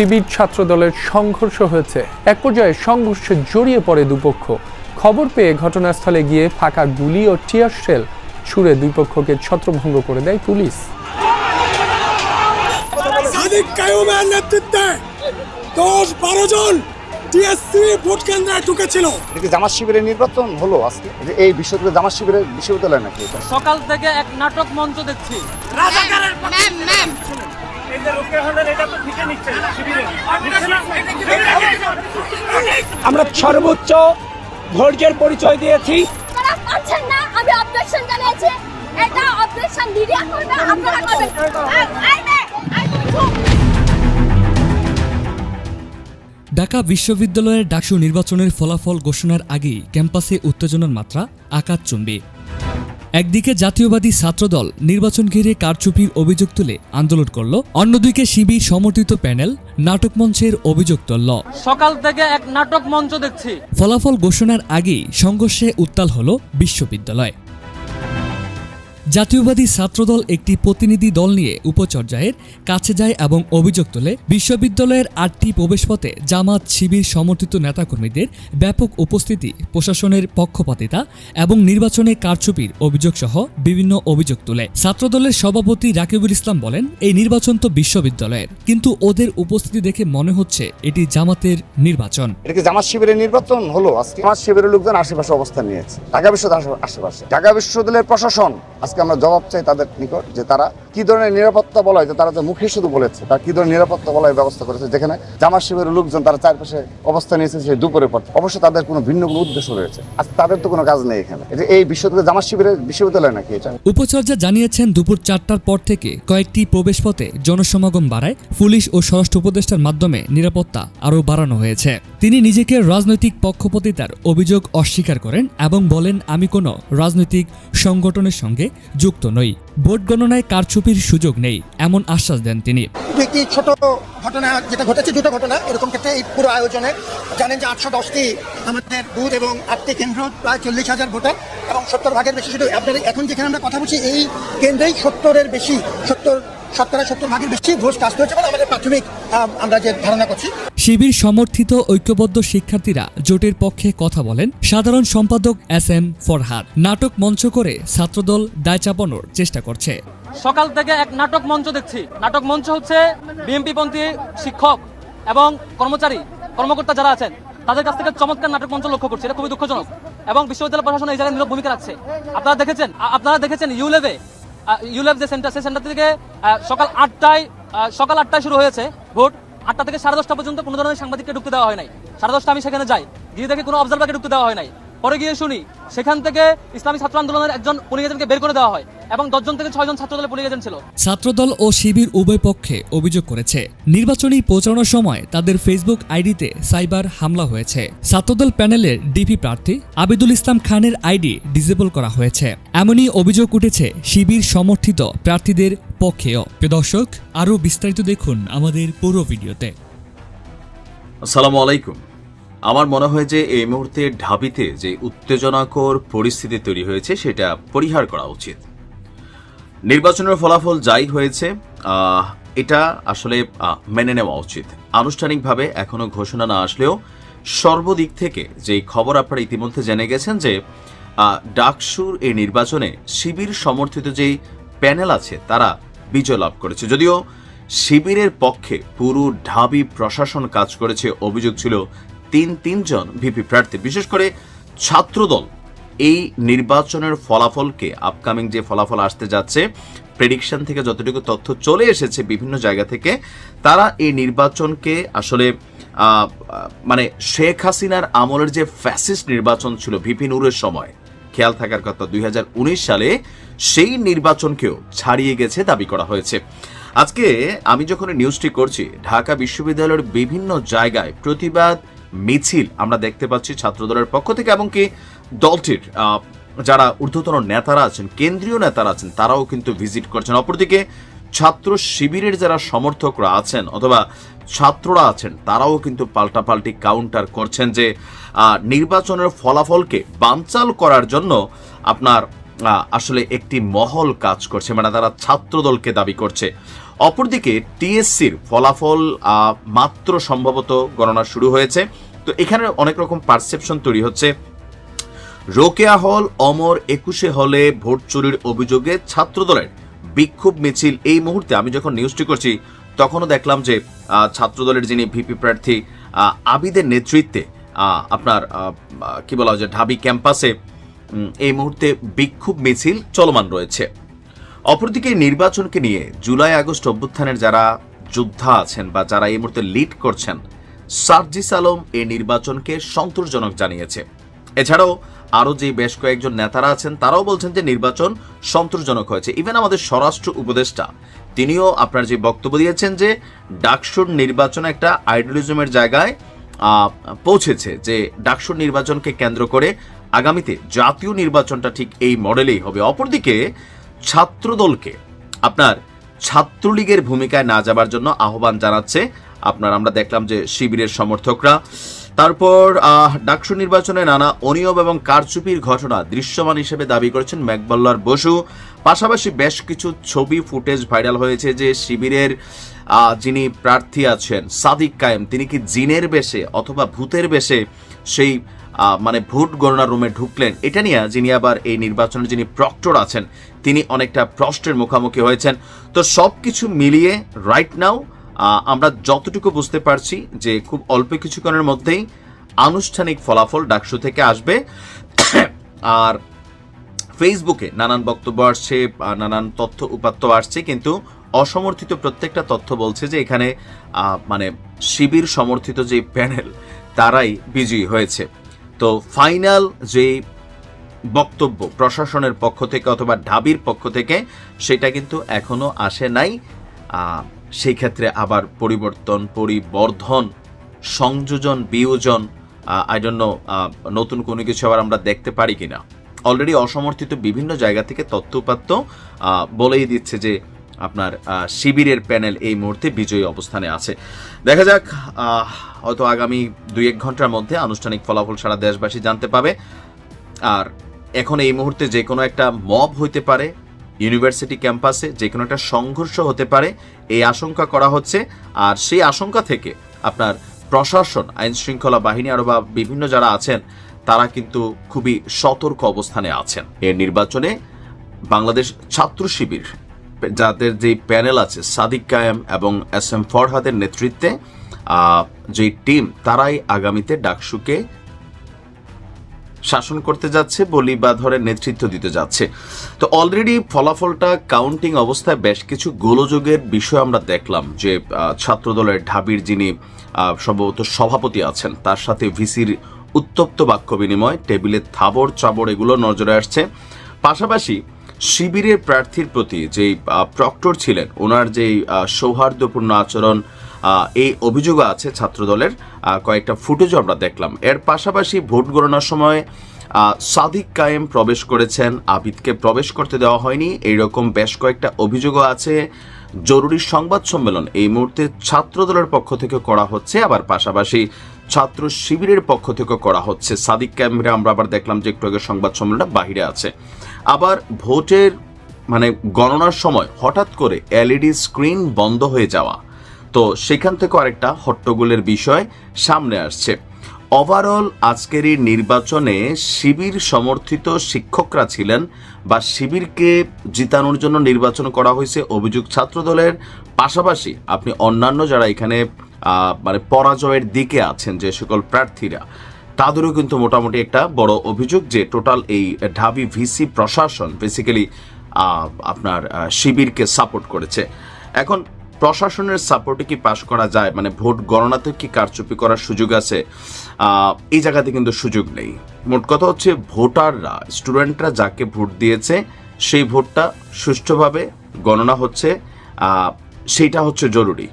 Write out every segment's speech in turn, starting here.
শিবির ছাত্র দলের সংঘর্ষ হয়েছে। এক পর্যায়ে সংঘর্ষে জড়িয়ে পড়ে দুপক্ষ। খবর পেয়ে ঘটনাস্থলে গিয়ে ফাঁকা গুলি ও টিয়ার শেল ছুড়ে দুই পক্ষকে ছত্রভঙ্গ করে দেয় পুলিশ। সাদিক কায়ুমের নেতৃত্বে দশ বারো জন টিএসসি ভোট কেন্দ্রে ঢুকেছিল। জামাত শিবিরের নির্বাচন হলো আজকে? এই বিশ্ববিদ্যালয় জামাত শিবিরের বিশ্ববিদ্যালয় নাকি সকাল থেকে এক নাটক মঞ্চ দেখছি। ম্যাম ম্যাম আমরা সর্বোচ্চ ধৈর্যের পরিচয় দিয়েছি। তারা পাচ্ছেন না আমি অবজেকশন জানিয়েছি। এটা অবজেকশন মিডিয়া করবে আপনারা করবেন। এই মেয়ে, এই তুমি চুপ। ঢাকা বিশ্ববিদ্যালয়ের ডাকসু নির্বাচনের ফলাফল ঘোষণার আগেই ক্যাম্পাসে উত্তেজনার মাত্রা আকাশচুম্বী। একদিকে জাতীয়বাদী ছাত্রদল নির্বাচন ঘিরে কারচুপির অভিযোগ তুলে আন্দোলন করল অন্যদিকে শিবির সমর্থিত প্যানেল নাটক মঞ্চের অভিযোগ তুলল। সকাল থেকে এক নাটক মঞ্চ দেখছি। ফলাফল ঘোষণার আগেই সংঘর্ষে উত্তাল হল বিশ্ববিদ্যালয়। জাতীয়বাদী ছাত্রদল একটি প্রতিনিধি দল নিয়ে উপচর্যায়ের কাছে যায় এবং অভিযোগ তোলে, বিশ্ববিদ্যালয়ের আটটি প্রবেশপথে জামাত, শিবির সমর্থিত নেতাকর্মীদের ব্যাপক উপস্থিতি, প্রশাসনের পক্ষপাতিতা এবং নির্বাচনে কারচুপির অভিযোগ সহ বিভিন্ন অভিযোগ তোলে। ছাত্রদলের সভাপতি রাকিবুল ইসলাম বলেন, এই নির্বাচন তো বিশ্ববিদ্যালয়ের, কিন্তু ওদের উপস্থিতি দেখে মনে হচ্ছে এটি জামাতের নির্বাচন। জামাত শিবিরের নির্বাচন হলো? আজকে জামাত শিবিরের লোকজন আশেপাশে অবস্থান নিয়েছে। ঢাকা বিশ্ববিদ্যালয়ের প্রশাসন আমরা জবাব চাই তাদের নিকট যে তারা কি ধরনের নিরাপত্তা বলয় যে তারা তো মুখে শুধু বলেছে, তারা কি ধরনের নিরাপত্তা বলয় ব্যবস্থা করেছে। যেখানে জামাত শিবিরের লোকজন তারা চারপাশে অবস্থান নিয়েছে, সেই দুপুরে পর। অবশ্যই তাদের কোনো ভিন্ন কোনো উদ্দেশ্য রয়েছে। আজ তাদের তো কোনো কাজ নেই এখানে। এটা এই বিশ্ববিদ্যালয়, জামাত শিবিরের বিশ্ববিদ্যালয় নাকি এটা? উপচর্যা জানিয়েছেন, দুপুর চারটার পর থেকে কয়েকটি প্রবেশপথে জনসমাগম বাড়ায় পুলিশ ও স্বরাষ্ট্র উপদেষ্টার মাধ্যমে নিরাপত্তা আরও বাড়ানো হয়েছে। তিনি নিজেকে রাজনৈতিক পক্ষপাতিতার অভিযোগ অস্বীকার করেন এবং বলেন, আমি কোনো রাজনৈতিক সংগঠনের সঙ্গে যুক্ত নই। ভোট গণনায় কারচুপির সুযোগ নেই, এমন আশ্বাস দেন তিনি। একটি ছোট ঘটনা, যেটা ঘটেছে, দুটো ঘটনা, এরকম ক্ষেত্রে এই পুরো আয়োজনে জানেন যে আটশো দশটি আমাদের বুথ এবং আটটি কেন্দ্র, প্রায় চল্লিশ হাজার ভোটার এবং সত্তর ভাগের বেশি শুধু আপনার এখন যেখানে আমরা কথা বলছি, এই কেন্দ্রেই সত্তরের বেশি, সত্তর শতকরা সত্তর ভাগের বেশি ভোট কাস্ট হয়েছে বলে আমাদের প্রাথমিক আমরা যে ধারণা করছি। শিবির সমর্থিত ঐক্যবদ্ধ শিক্ষার্থীরা জোটের পক্ষে কথা বলেন সাধারণ সম্পাদক এস এম ফরহাদ। নাটক মঞ্চ করে ছাত্রদল দায় চাপানোর চেষ্টা করছে। সকাল থেকে এক নাটক মঞ্চ দেখছি। নাটক মঞ্চ হচ্ছে বিএনপি পন্থী শিক্ষক এবং কর্মচারী কর্মকর্তা যারা আছেন তাদের কাছ থেকে চমৎকার নাটক মঞ্চ লক্ষ্য করছে। এটা খুবই দুঃখজনক। এবং বিশ্ববিদ্যালয় প্রশাসন এই জায়গায় নীরব ভূমিকা রাখছে। আপনারা দেখেছেন আপনারা দেখেছেন ইউলেভে ইউলেভ যে সেন্টার সেই সেন্টার থেকে সকাল আটটায় সকাল আটটায় শুরু হয়েছে ভোট। আটটা থেকে সাড়ে দশটা পর্যন্ত কোনো ধরনের সাংবাদিককে ঢুকতে দেওয়া হয় নাই। সাড়ে দশটা আমি সেখানে যাই। গিয়ে দেখে কোনো অবজারভারকে ঢুকতে দেওয়া হয় নাই। পরে গিয়ে শুনি সেখান থেকে ইসলামী ছাত্র আন্দোলনের একজন পুলিশ এজেন্টকে বের করে দেওয়া হয় এবং দশজন থেকে ছয়জন ছাত্র দলের পুলিশ এজেন্ট ছিল। ছাত্রদল ও শিবির উভয় পক্ষে অভিযোগ করেছে। নির্বাচনী প্রচারণার সময় তাদের ফেসবুক আইডিতে সাইবার হামলা হয়েছে। ছাত্রদল প্যানেলের ডিপি প্রার্থী আবিদুল ইসলাম খানের আইডি ডিসেবল করা হয়েছে। এমনই অভিযোগ উঠেছে শিবির সমর্থিত প্রার্থীদের পক্ষেও। প্রিয় দর্শক আরও বিস্তারিত দেখুন আমাদের পুরো ভিডিওতে। আসসালামু আলাইকুম। আমার মনে হয় যে এই মুহূর্তে ঢাবিতে যে উত্তেজনাকর পরিস্থিতি তৈরি হয়েছে, সেটা পরিহার করা উচিত। নির্বাচনের ফলাফল যাই হয়েছে এটা আসলে মেনে নেওয়া উচিত। আনুষ্ঠানিকভাবে এখনও ঘোষণা না আসলেও সর্বদিক থেকে যেই খবর আপনারা ইতিমধ্যে জেনে গেছেন যে ডাকসুর এই নির্বাচনে শিবির সমর্থিত যেই প্যানেল আছে, তারা বিজয় লাভ করেছে। যদিও শিবিরের পক্ষে পুরো ঢাবি প্রশাসন কাজ করেছে, অভিযোগ ছিল তিন তিনজন ভিপি প্রার্থী, বিশেষ করে ছাত্রদল, এই নির্বাচনের ফলাফলকে আপকামিং যে ফলাফল আসতে যাচ্ছে প্রেডিকশন থেকে যতটুকু তথ্য চলে এসেছে বিভিন্ন জায়গা থেকে, তারা এই নির্বাচনকে আসলে মানে শেখ হাসিনার আমলের যে ফ্যাসিস্ট নির্বাচন ছিল ভিপি নুরের সময়, খেয়াল থাকার কথা দুই হাজার উনিশ সালে সেই নির্বাচনকেও ছাড়িয়ে গেছে দাবি করা হয়েছে। আজকে আমি যখন নিউজটি করছি, ঢাকা বিশ্ববিদ্যালয়ের বিভিন্ন জায়গায় প্রতিবাদ মিছিল আমরা দেখতে পাচ্ছি ছাত্রদলের পক্ষ থেকে এবং কি দলটির যারা ঊর্ধ্বতন নেতারা আছেন, কেন্দ্রীয় নেতারা আছেন, তারাও কিন্তু ভিজিট করছেন। অপরদিকে ছাত্র শিবিরের যারা সমর্থকরা আছেন অথবা ছাত্ররা আছেন, তারাও কিন্তু পাল্টাপাল্টি কাউন্টার করছেন যে নির্বাচনের ফলাফলকে বানচাল করার জন্য আপনার আসলে একটি মহল কাজ করছে। মানে তারা ছাত্রদলকে দাবি করছে। অপরদিকে টিএসসির ফলাফল মাত্র সম্ভবত গণনা শুরু হয়েছে। তো এখানে অনেক রকম পারসেপশন তৈরি হচ্ছে। রোকেয়া হল, অমর একুশে হলে ভোট চুরির অভিযোগে ছাত্রদলের বিক্ষোভ মিছিল। এই মুহূর্তে আমি যখন নিউজটি করছি, তখনও দেখলাম যে ছাত্রদলের যিনি ভিপি প্রার্থী আবিদের নেতৃত্বে আপনার কি বলা হয় যে ঢাবি ক্যাম্পাসে এই মুহূর্তে বিক্ষোভ মিছিল চলমান রয়েছে। অপরদিকে নির্বাচনকে নিয়ে জুলাই আগস্ট অভ্যুত্থানের যারা যোদ্ধা আছেন বা যারা এই মুহূর্তে লিড করছেন, সার্জিস আলম এই নির্বাচনকে সন্তোষজনক জানিয়েছে। এছাড়াও আরও যে বেশ কয়েকজন নেতারা আছেন, তারাও বলছেন যে নির্বাচন সন্তোষজনক হয়েছে। ইভেন আমাদের স্বরাষ্ট্র উপদেষ্টা, তিনিও আপনার যে বক্তব্য দিয়েছেন যে ডাকসুর নির্বাচন একটা আইডিয়ালিজমের জায়গায় পৌঁছেছে যে ডাকসুর নির্বাচনকে কেন্দ্র করে আগামীতে জাতীয় নির্বাচনটা ঠিক এই মডেলেই হবে। অপরদিকে ছাত্রদলকে আপনার ছাত্রলীগের ভূমিকায় না যাবার জন্য আহ্বান জানাচ্ছে। আপনার আমরা দেখলাম যে শিবিরের সমর্থকরা। তারপর ডাকসু নির্বাচনে নানা অনিয়ম এবং কারচুপির ঘটনা দৃশ্যমান হিসেবে দাবি করেছেন ম্যাকবাল্লার বসু। পাশাপাশি বেশ কিছু ছবি, ফুটেজ ভাইরাল হয়েছে যে শিবিরের যিনি প্রার্থী আছেন, সাদিক কায়েম, তিনি কি জিনের বেশে অথবা ভূতের বেশে সেই মানে ভোট গণনা রুমে ঢুকলেন। এটা নিয়ে যিনি আবার এই নির্বাচনে যিনি প্রক্টর আছেন, তিনি অনেকটা প্রশ্নের মুখোমুখি হয়েছেন। তো সব কিছু মিলিয়ে রাইট নাও আমরা যতটুকু বুঝতে পারছি যে খুব অল্প কিছুক্ষণের মধ্যেই আনুষ্ঠানিক ফলাফল ডাকসু থেকে আসবে। আর ফেসবুকে নানান বক্তব্য আসছে নানান তথ্য উপাত্ত আসছে, কিন্তু অসমর্থিত প্রত্যেকটা তথ্য বলছে যে এখানে মানে শিবির সমর্থিত যে প্যানেল, তারাই বিজয়ী হয়েছে। তো ফাইনাল যে বক্তব্য প্রশাসনের পক্ষ থেকে অথবা ঢাবির পক্ষ থেকে সেটা কিন্তু এখনও আসে নাই। সেই ক্ষেত্রে আবার পরিবর্তন পরিবর্ধন সংযোজন বিয়োজন আই ডোন্ট নো নতুন কোনো কিছু আবার আমরা দেখতে পারি কিনা। অলরেডি অসমর্থিত বিভিন্ন জায়গা থেকে আহ, বলেই দিচ্ছে যে আপনার শিবিরের প্যানেল এই মুহূর্তে বিজয়ী অবস্থানে আছে। দেখা যাক হয়তো আগামী দুই এক ঘণ্টার মধ্যে আনুষ্ঠানিক ফলাফল সারা দেশবাসী জানতে পাবে। আর এখন এই মুহূর্তে যে কোনো একটা মব হইতে পারে, ইউনিভার্সিটি ক্যাম্পাসে যে কোনো একটা সংঘর্ষ হতে পারে, এই আশঙ্কা করা হচ্ছে। আর সেই আশঙ্কা থেকে আপনার প্রশাসন, আইন শৃঙ্খলা বাহিনী আরও বা বিভিন্ন যারা আছেন, তারা কিন্তু খুবই সতর্ক অবস্থানে আছেন। এর নির্বাচনে বাংলাদেশ ছাত্র শিবির যাদের যে প্যানেল আছে, সাদিক কায়েম এবং এস এম ফরহাদের নেতৃত্বে যে টিম, তারাই আগামীতে ডাকসুকে শাসন করতে যাচ্ছে, বলি বা ধরে নেতৃত্ব দিতে যাচ্ছে। তো অলরেডি ফলাফলটা কাউন্টিং অবস্থায় বেশ কিছু গোলযোগের বিষয় আমরা দেখলাম যে ছাত্রদলের ঢাবির যিনি সম্ভবত সভাপতি আছেন, তার সাথে ভিসির উত্তপ্ত বাক্য বিনিময়, টেবিলে থাবড় চাবড় এগুলো নজরে আসছে। পাশাপাশি শিবিরের প্রার্থীর প্রতি যেই প্রক্টর ছিলেন ওনার যেই সৌহার্দ্যপূর্ণ আচরণ এই অভিযোগও আছে ছাত্রদলের কয়েকটা ফুটেজও আমরা দেখলাম। এর পাশাপাশি ভোট গণনার সময় সাদিক কায়েম প্রবেশ করেছেন, আবিদকে প্রবেশ করতে দেওয়া হয়নি, এইরকম বেশ কয়েকটা অভিযোগও আছে। জরুরি সংবাদ সম্মেলন এই মুহূর্তে ছাত্রদলের পক্ষ থেকে করা হচ্ছে, আবার পাশাপাশি ছাত্র শিবিরের পক্ষ থেকে করা হচ্ছে। সাদিক ক্যামেরা আমরা আবার দেখলাম যে একটু আগে সংবাদ সম্মেলনটা বাহিরে আছে। আবার ভোটের মানে গণনার সময় হঠাৎ করে এলইডি স্ক্রিন বন্ধ হয়ে যাওয়া। তো সেখান থেকে আরেকটা হট্টগোলের বিষয় সামনে আসছে। ওভারঅল আজকের এই নির্বাচনে শিবির সমর্থিত শিক্ষকরা ছিলেন বা শিবিরকে জিতানোর জন্য নির্বাচন করা হয়েছে অভিযোগ ছাত্রদলের। পাশাপাশি আপনি অন্যান্য যারা এখানে মানে পরাজয়ের দিকে আছেন যে সকল প্রার্থীরা তাদেরও কিন্তু মোটামুটি একটা বড় অভিযোগ যে টোটাল এই ঢাবি ভিসি প্রশাসন বেসিক্যালি আপনার শিবিরকে সাপোর্ট করেছে। এখন প্রশাসনের সাপোর্টে কি পাশ করা যায়? মানে ভোট গণনাতে কি কারচুপি করার সুযোগ আছে? এই জায়গাতে কিন্তু সুযোগ নেই। মোট কথা হচ্ছে ভোটাররা স্টুডেন্টরা যাকে ভোট দিয়েছে, সেই ভোটটা সুষ্ঠুভাবে গণনা হচ্ছে সেইটা হচ্ছে জরুরি।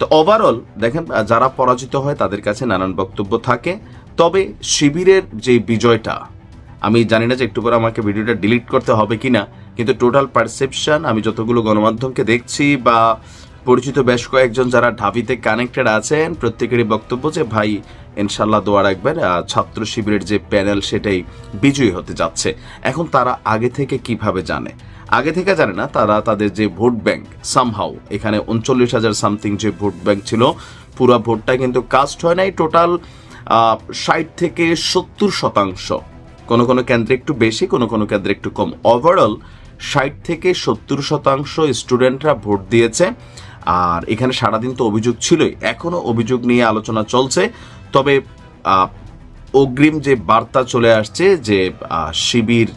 তো ওভারঅল দেখেন যারা পরাজিত হয় তাদের কাছে নানান বক্তব্য থাকে। তবে শিবিরের যে বিজয়টা, আমি জানি না যে একটু করে আমাকে ভিডিওটা ডিলিট করতে হবে কিনা, কিন্তু টোটাল পারসেপশন আমি যতগুলো গণমাধ্যমকে দেখছি বা পরিচিত বেশ কয়েকজন যারা ঢাবিতে কানেক্টেড আছেন, প্রত্যেকেরই বক্তব্য যে, ভাই ইনশাল্লাহ দোয়া রাখবেন ছাত্র শিবিরের যে প্যানেল সেটাই বিজয়ী হতে যাচ্ছে। এখন তারা আগে থেকে কীভাবে জানে? আগে থেকে জানে না, তারা তাদের যে ভোট ব্যাংক সামহাউ এখানে উনচল্লিশ হাজার সামথিং যে ভোট ব্যাংক ছিল, পুরো ভোটটা কিন্তু কাস্ট হয় নাই টোটাল ষাট থেকে সত্তর শতাংশ। কোনো কোনো কেন্দ্রে একটু বেশি, কোনো কোনো কেন্দ্রে একটু কম। ওভারঅল ষাট থেকে সত্তর শতাংশ স্টুডেন্টরা ভোট দিয়েছে। আর এখানে সারাদিন তো অভিযোগ ছিলই। এখনও অভিযোগ নিয়ে আলোচনা চলছে। তবে অগ্রিম যে বার্তা চলে আসছে যে শিবির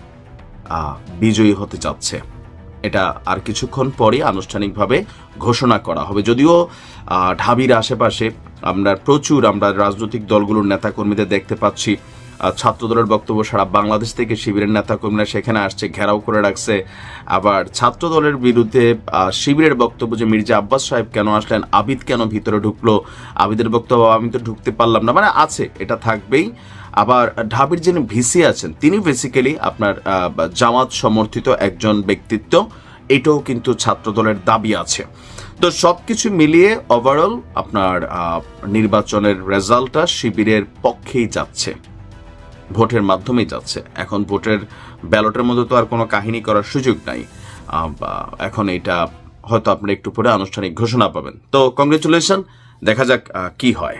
বিজয়ী হতে যাচ্ছে। এটা আর কিছুক্ষণ পরে আনুষ্ঠানিকভাবে ঘোষণা করা হবে। যদিও ঢাবির আশেপাশে আমরা প্রচুর আমরা রাজনৈতিক দলগুলোর নেতাকর্মীদের দেখতে পাচ্ছি। ছাত্রদলের বক্তব্য সারা বাংলাদেশ থেকে শিবিরের নেতাকর্মীরা সেখানে আসছে, ঘেরাও করে রাখছে। আবার ছাত্রদলের বিরুদ্ধে শিবিরের বক্তব্য যে মির্জা আব্বাস সাহেব কেন আসলেন, আবিদ কেন ভিতরে ঢুকলো, আবিদের বক্তব্য আমি তো ঢুকতে পারলাম না। মানে আছে, এটা থাকবেই। আবার ঢাবির যিনি ভিসি আছেন, তিনি বেসিক্যালি আপনার জামাত সমর্থিত একজন ব্যক্তিত্ব। এটাও কিন্তু ছাত্রদলের দাবি আছে। তো সব কিছু মিলিয়ে ওভারঅল আপনার নির্বাচনের রেজাল্টটা শিবিরের পক্ষেই যাচ্ছে। ভোটের মাধ্যমেই যাচ্ছে। এখন ভোটের ব্যালটের মধ্যে তো আর কোনো কাহিনী করার সুযোগ নাই। এখন এটা হয়তো আপনি একটু পরে আনুষ্ঠানিক ঘোষণা পাবেন। তো কংগ্রেচুলেশন দেখা যাক কি হয়।